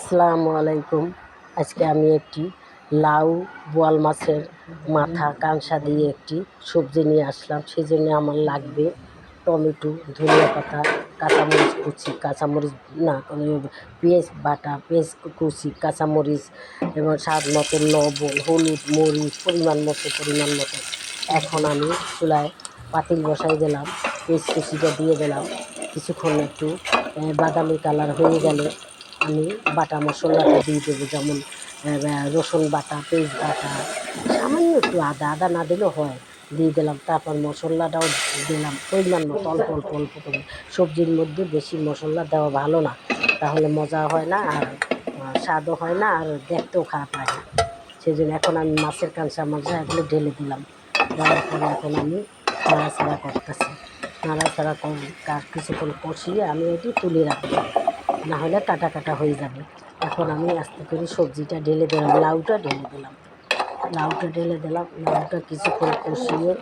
আসসালামু আলাইকুম। আজকে আমি একটি লাউ বোয়াল মাছের মাথা কাঁসা দিয়ে একটি সবজি নিয়ে আসলাম। সেই জন্য আমার লাগবে টমেটো, ধনিয়া পাতা, কাঁচামরিচ কুচি, কাঁচামরিচ না পেঁয়াজ বাটা, পেঁয়াজ কুচি, কাঁচামরিচ এবং স্বাদ মতো লবণ, হলুদ, মরিচ, পরিমাণ মতো পরিমাণ মতো। এখন আমি চুলায় পাতিল বসাই দিলাম, পেঁয়াজ কুচিটা দিয়ে দিলাম। কিছুক্ষণ একটু বাদামি কালার হয়ে গেলে আমি বাটা মশলাটা দিয়ে দেবো, যেমন রসুন বাটা, পেঁয়াজ বাটা, সামান্য একটু আদা। আদা না দিলেও হয়, দিয়ে দিলাম। তারপর মশলাটাও দিলাম, পরিমাণ মতো, অল্প অল্প অল্প করে। সবজির মধ্যে বেশি মশলা দেওয়া ভালো না, তাহলে মজা হয় না আর স্বাদও হয় না আর দেখতেও খারাপ হয় না। সেই জন্য এখন আমি মাছের কাঁচা মজা এগুলো ঢেলে দিলাম। দেওয়ার পরে এখন আমি নাড়াচাড়া করতেছি। নাড়াচাড়া কর- কিছুক্ষণ কষিয়ে আমি এটি তুলে রাখব। না হলে কাটা কাটা হয়ে যাবে। এখন আমি আস্তে করে সবজিটা ঢেলে দিলাম, লাউটা ঢেলে দিলাম। লাউটা ঢেলে দিলাম, লাউটা কিছুক্ষণ কষিয়ে,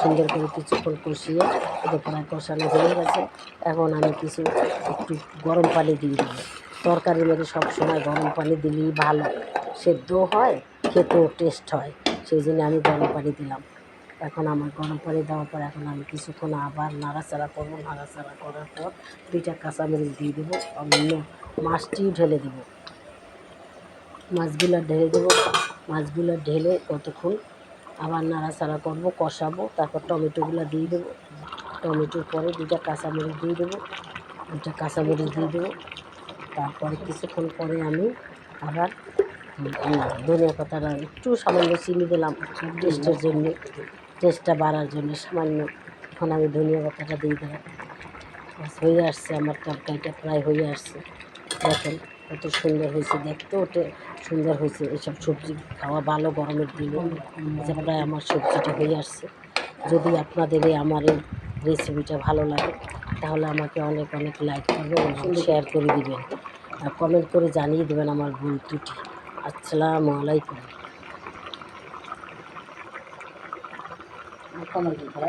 সুন্দর করে কিছুক্ষণ কষিয়ে প্রায় কষানো হয়ে গেছে। এখন আমি কিছু একটু গরম পানি দিয়ে দেবো তরকারির মধ্যে সবসময় গরম পানি দিলেই ভালো। সেদ্ধ হয়, খেতেও টেস্ট হয়। সেই জন্য আমি গরম পানি দিলাম। এখন আমার গরম পানি দেওয়ার পর এখন আমি কিছুক্ষণ আবার নাড়াচাড়া করব, নাড়াচাড়া করার পর দুইটা কাঁচামরিচ দিয়ে দেবো, অন্য মাছটিও ঢেলে দেবো। মাছগুলো ঢেলে দেবো, মাছগুলো ঢেলে কতক্ষণ আবার নাড়াচাড়া করব, কষাবো, তারপর টমেটোগুলো দিয়ে দেবো। টমেটোর পরে দুটা কাঁচামরিচ দিয়ে দেবো দুটা কাঁচামরিচ দিয়ে দেবো। তারপরে কিছুক্ষণ পরে আমি আবার ধনিয়া পাতাটা একটু সামান্য চিনি দিলাম টেস্টের জন্য। টেস্টটা বাড়ার জন্য সামান্য এখন আমি ধনিয়া পাতাটা দিয়ে দিলাম। হয়ে আসছে, আমার তরকারিটা প্রায় হয়ে আসছে। দেখেন কত সুন্দর হয়েছে, দেখতেও সুন্দর হয়েছে। এসব সবজি খাওয়া ভালো, গরমের দিনে। যে প্রায় আমার সবজিটা হয়ে আসছে। যদি আপনাদের এই আমার এই রেসিপিটা ভালো লাগে, তাহলে আমাকে অনেক অনেক লাইক করবেন এবং শেয়ার করে দিবেন। আর কমেন্ট করে জানিয়ে দেবেন আমার ভুল ত্রুটি। আসসালামু আলাইকুম। 巻き込れから。